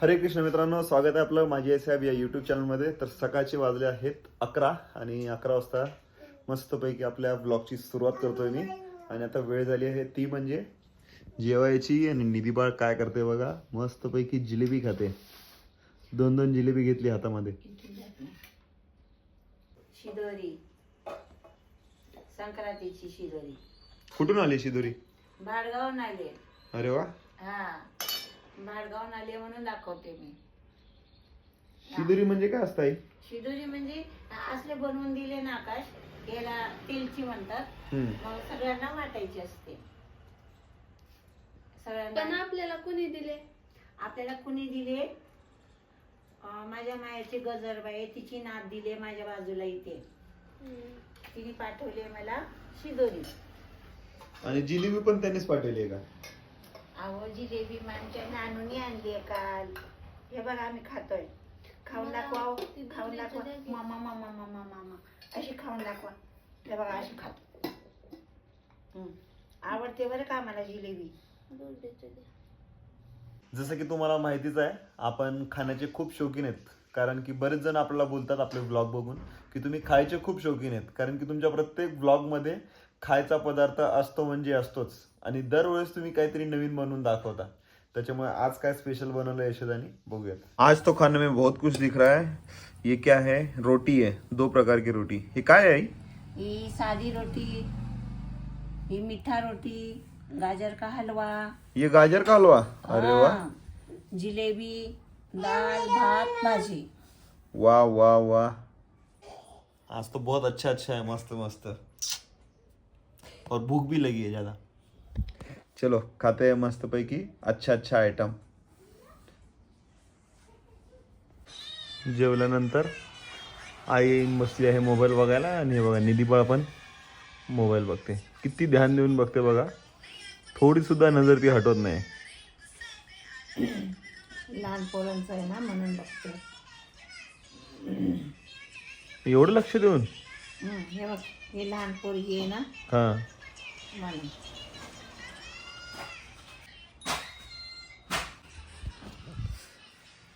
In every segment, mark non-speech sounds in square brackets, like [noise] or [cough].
हरे कृष्ण मित्रांनो स्वागत आहे आपलं माझी साहेब या युट्यूब चॅनलमध्ये तर सकाळचे वाजले आहेत अकरा आणि अकरा वाजता मस्तपैकी आपल्या ब्लॉगची सुरुवात करतोय मी. आणि आता वेळ झाली आहे ती म्हणजे जेवायची आणि निधी बाळ काय करते बघा. मस्तपैकी जिलेबी खाते. दोन दोन जिलेबी घेतली हातामध्ये. शिदोरी. संक्रांतीची शिदोरी. कुठून आली शिदोरी? भाडगावून आले. अरे वा. हा. भाडगावून आले म्हणून दाखवते मी. शिदोरी म्हणजे काय असतं शिदोरी म्हणजे असले बनवून दिले ना आकाश याला तेलची म्हणतात. मग सगळ्यांना वाटायची असते. पण सगळ्यांना आपल्याला कुणी दिले? आपल्याला कुणी दिले? अं, माझ्या मायाची गजरबाई तिची नात दिले माझ्या बाजूला इथे. तिने पाठवले मला शिदोरी. आणि जिलेबी पण त्यांनीच पाठवली आहे का? अहो जिलेबी आमच्या नानूनी आणली आहे काल. हे बघा आम्ही खातोय. खाऊन दाखवा हो. खाऊन दाखवा. मामा मामा मामा मामा अशी खाऊन दाखवा. हे बघा अशी खातो. आवडते बरं का आम्हाला जिलेबी. जसं की तुम्हाला माहितीच आहे आपण खाण्याचे खूप शौकीन आहेत. कारण की बरेच जण आपल्याला बोलतात आपले ब्लॉग बघून की तुम्ही खायचे खूप शौकीन आहेत. कारण की तुमच्या प्रत्येक ब्लॉगमध्ये खायचा पदार्थ असतो म्हणजे असतोच. आणि दरवेळेस तुम्ही काहीतरी नवीन बनवून दाखवता. त्याच्यामुळे आज काय स्पेशल बनवलं यशोदानी? बघूयात. आज तो खाने में बहुत कुछ दिख रहा है. ये क्या है? रोटी है. दो प्रकार की रोटी. ये काय आहे ही साधी रोटी ही मिठा रोटी गाजर का हलवा. ये गाजर का हलवा? अरे वा हाँ, जिलेबी दाल भात भाजी. वाह वाह वाह. आज तो बहुत अच्छा अच्छा है मस्त मस्त और भूख भी लगी है ज्यादा। चलो खाते हैं मस्त पैकी। अच्छा अच्छा आयटम जेवल्यानंतर आई बसली आहे मोबाईल बघायला आणि हे बघा निधी बाळ पण मोबाईल बघते. किती ध्यान देऊन बघते बघा. थोडी सुद्धा नजर ती हटवत नाही. लहान पोरांचं आहे ना म्हणून बघते. एवढं लक्ष देऊन? हे बघ हे लहान पोरगी आहे ना. हा. म्हणून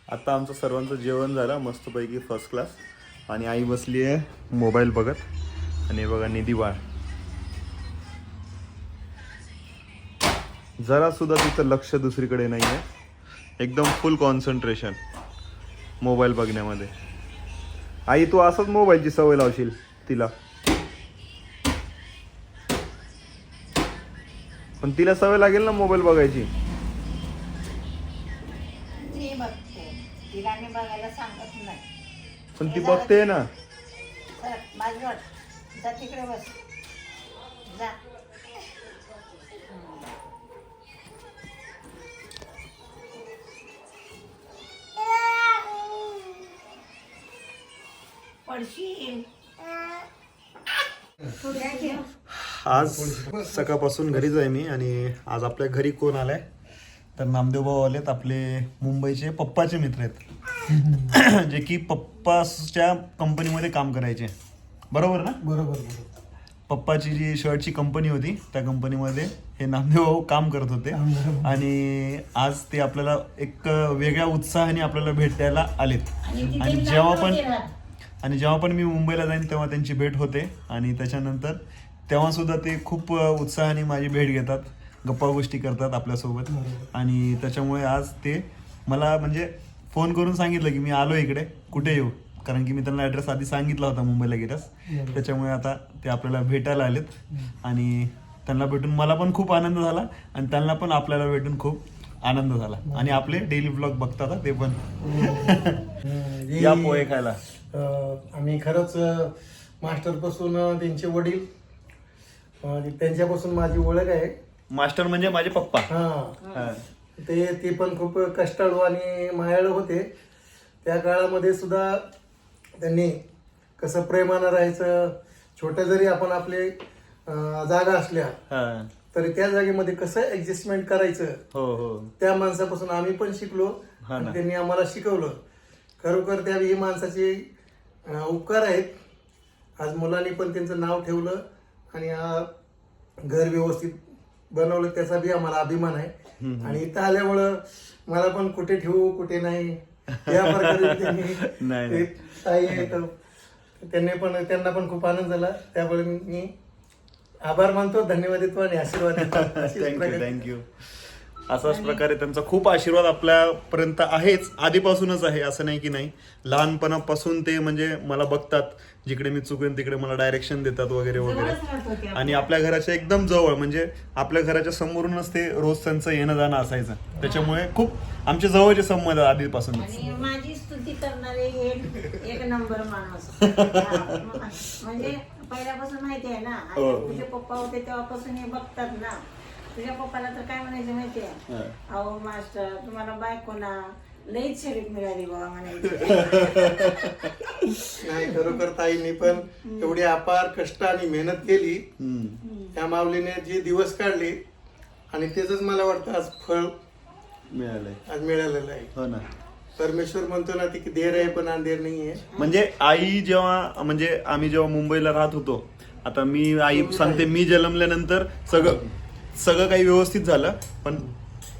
आता आमचं सर्वांचं जेवण झालं मस्तपैकी फर्स्ट क्लास आणि आई बसली आहे मोबाईल बघत. आणि बघा निधी बाळ. जरा सुद्धा तिचं लक्ष दुसरीकडे नाही आहे एकदम फुल कॉन्सन्ट्रेशन मोबाईल बघण्यामध्ये. आई तू असंच मोबाईलची सवय लावशील तिला? पण तिला सवय लागेल ना मोबाईल बघायची. ती बघते. तिला मी बघायला सांगत नाही. पण ती बघते ना. चल बाजूवर जा तिकडे बस. जा. पडशील. आज सकाळपासून घरीच आहे मी आणि आज आपल्या घरी कोण आलाय? तर नामदेव भाऊ आलेत आपले मुंबईचे पप्पाचे मित्र आहेत. [clears throat] जे की पप्पाच्या कंपनीमध्ये काम करायचे. बरोबर ना? बरोबर बरोबर. पप्पाची जी शर्टची कंपनी होती त्या कंपनीमध्ये हे नामदेव भाऊ काम करत होते. आणि आज ते आपल्याला एक वेगळ्या उत्साहाने आपल्याला भेटायला आलेत. आणि जेव्हा पण. आणि जेव्हा पण मी मुंबईला जाईन तेव्हा त्यांची भेट होते. आणि त्याच्यानंतर तेव्हा सुद्धा ते खूप उत्साहाने माझी भेट घेतात गप्पा गोष्टी करतात आपल्यासोबत. आणि त्याच्यामुळे आज ते मला म्हणजे फोन करून सांगितलं की मी आलो इकडे कुठे येऊ? कारण की मी त्यांना ॲड्रेस आधी सांगितला होता मुंबईला गेल्यास. त्याच्यामुळे आता ते आपल्याला भेटायला आलेत. आणि त्यांना भेटून मला पण खूप आनंद झाला आणि त्यांना पण आपल्याला भेटून खूप आनंद झाला. आणि आपले डेली ब्लॉग बघतात ते पण. [laughs] या पोहे खायला. आम्ही खरंच मास्टरपासून त्यांचे वडील अं, त्यांच्यापासून माझी ओळख आहे. मास्टर म्हणजे माझे पप्पा. हा. हा. ते ते पण खूप कष्टाळू आणि मायाळू होते. त्या काळामध्ये सुद्धा त्यांनी कसं प्रेमानं राहायचं छोट्या जरी आपण आपले अं, जागा असल्या हा. तरी त्या जागेमध्ये कसं ऍडजस्टमेंट करायचं हो हो. त्या माणसापासून आम्ही पण शिकलो हा ना. आणि त्यांनी आम्हाला शिकवलं. खरोखर त्या ही माणसाचे अं, उपकार आहेत. आज मुलांनी पण त्यांचं नाव ठेवलं. आणि घर व्यवस्थित बनवलं त्याचा बी आम्हाला अभिमान आहे. आणि इथं आल्यामुळं मला पण कुठे ठेवू कुठे नाही या प्रकारे [laughs] त्यांनी ताई त्यांनी पण त्यांना पण खूप आनंद झाला. त्यामुळे मी आभार मानतो धन्यवाद देतो आणि आशीर्वाद थँक्यू [laughs] थँक्यू असाच प्रकारे त्यांचा खूप आशीर्वाद आपल्यापर्यंत आहेच आधीपासूनच आहे असं नाही की नाही. लहानपणापासून ते म्हणजे मला बघतात जिकडे मी चुकेन तिकडे मला डायरेक्शन देतात वगैरे वगैरे. आणि आपल्या घराच्या एकदम जवळ म्हणजे आपल्या घराच्या समोरूनच ते रोज त्यांचं येणं जाणं असायचं. त्याच्यामुळे खूप आमचे जवळचे संबंध आधीपासूनच. आणि माझी स्तुती करणारे हे एक नंबर माणूस. म्हणजे पहिल्यापासून माहिती आहे ना आणि हो. तुझे पप्पा होते तेव्हापासून हे बघतात ना. तुझ्या पप्पाला तर काय म्हणायचं माहिती आहे हा. अहो मास्टर तुम्हाला बायको ना लईच शरीफ मिळाली बाबा म्हणायचे. [laughs] नाही खरोखर ताईंनी पण एवढी अपार कष्ट आणि मेहनत केली. हम्म. त्या माऊलीने जे दिवस काढले आणि त्याच मला वाटतं आज फळ मिळालंय. आज मिळालेलं आहे. हो ना. परमेश्वर म्हणतो ना ती की देर आहे पण अंधेर नाही आहे. म्हणजे आई जेव्हा म्हणजे आम्ही जेव्हा मुंबईला राहत होतो आता मी आई सांगते मी जन्मल्यानंतर सगळं सगळं काही व्यवस्थित झालं पण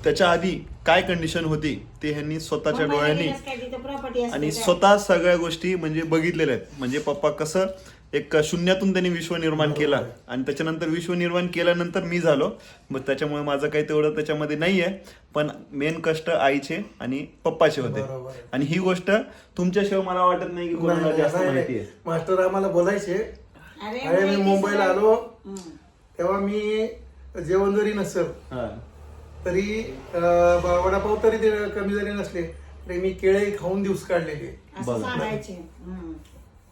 त्याच्या आधी काय कंडिशन होती ते ह्यांनी स्वतःच्या डोळ्यांनी आणि स्वतः सगळ्या गोष्टी म्हणजे बघितलेल्या आहेत. म्हणजे पप्पा कसं एक शून्यातून त्यांनी विश्व निर्माण केला आणि त्याच्यानंतर विश्व निर्माण केल्यानंतर मी झालो. मग त्याच्यामुळे माझं काही तेवढं त्याच्यामध्ये नाहीये पण मेन कष्ट आईचे आणि पप्पाचे होते. आणि ही गोष्ट तुमच्याशिवाय मला वाटत नाही की कोणाला नाही, जास्त नाही, माहिती नाही. आहे. मास्टर आम्हाला बोलायचे. अरे अरे मी मुंबईला नाही. आलो. तेव्हा मी जेवण जरी नसेल हा. तरी वडापाव तरी ते कमी जरी नसले तरी मी केळे खाऊन दिवस काढलेले.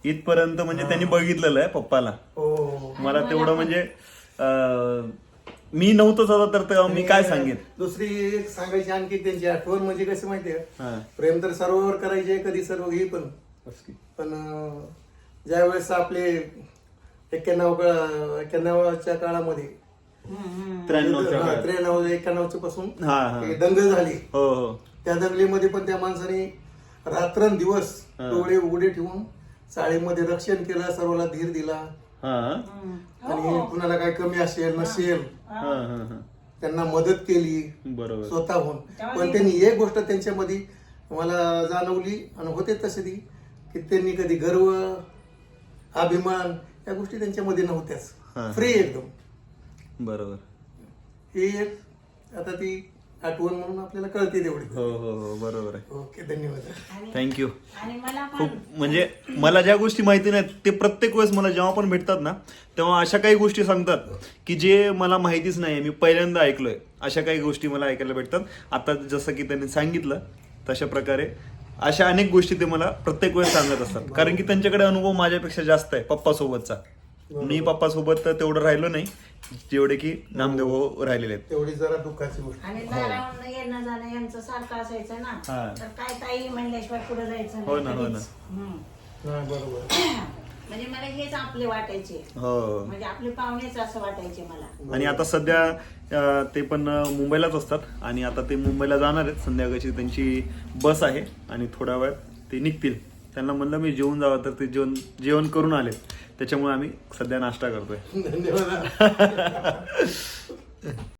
इथपर्यंत म्हणजे त्यांनी बघितलेलं आहे पप्पाला. हो मला तेवढं म्हणजे मी नव्हतंच आता तर मी काय सांगेन? दुसरी एक सांगायची आणखी त्यांची आठवण म्हणजे कसं माहितीये हा. प्रेम तर सर्वांवर करायचे कधी सर्व हे पण. पण ज्या वेळेस आपले एक्क्याण्णव एक्क्याण्णवच्या काळामध्ये. त्र्याण्णवच्या. त्र्याण्णव एक्क्याण्णवच्या पासून हा हा. एक दंग झाली. हो हो. त्या दंगलीमध्ये पण त्या माणसाने रात्रंदिवस हा. डोळे उघडे ठेवून चाळीमध्ये रक्षण केलं सर्वाला धीर दिला. हा. आणि कुणाला काय कमी असेल नसेल हा. हा हा त्यांना मदत केली बरोबर. स्वतःहून. पण त्यांनी एक गोष्ट त्यांच्यामध्ये मला जाणवली आणि होते तसे ती की त्यांनी कधी गर्व अभिमान या गोष्टी त्यांच्यामध्ये हा. नव्हत्याच फ्री एकदम. बरोबर. ही एक आता ती आठवण म्हणून आपल्याला कळते तेवढी. हो हो हो बरोबर आहे. ओके धन्यवाद. आणि थँक्यू आणि मला खूप पण म्हणजे मला ज्या गोष्टी माहिती नाहीत ते प्रत्येक वेळेस मला जेव्हा पण भेटतात ना तेव्हा अशा काही गोष्टी सांगतात की जे मला माहितीच नाही मी पहिल्यांदा ऐकलोय. अशा काही गोष्टी मला ऐकायला भेटतात. आता जसं की त्यांनी सांगितलं तशा प्रकारे अशा अनेक गोष्टी ते मला प्रत्येक वेळेस सांगत असतात. कारण की त्यांच्याकडे अनुभव माझ्यापेक्षा जास्त आहे पप्पासोबतचा. मी पप्पासोबत तर तेवढं राहिलो नाही. जेवढे की नामदेव भाऊ राहिलेले आहेत. तेवढी जरा दुःखाची गोष्ट. आणि दारावरून येणं जाणं यांचं सारखं असायचं ना. हा. तर काय ताई म्हणल्याशिवाय पुढे जायचं हो ना, हो कधीच. ना. हम्म. हा बरोबर. म्हणजे मला हेच आपले वाटायचे. हो. म्हणजे आपले पाहुणेच असं वाटायचे मला. आणि आता सध्या अं, ते पण अं, मुंबईलाच असतात. आणि आता ते मुंबईला जाणार आहेत. संध्याकाळची त्यांची बस आहे. आणि थोड्या वेळात ते निघतील. त्यांना म्हणलं मी जेवून जावं. तर ते जेवण जेवण करून आले त्याच्यामुळे आम्ही सध्या नाश्ता करतोय. धन्यवाद. [laughs]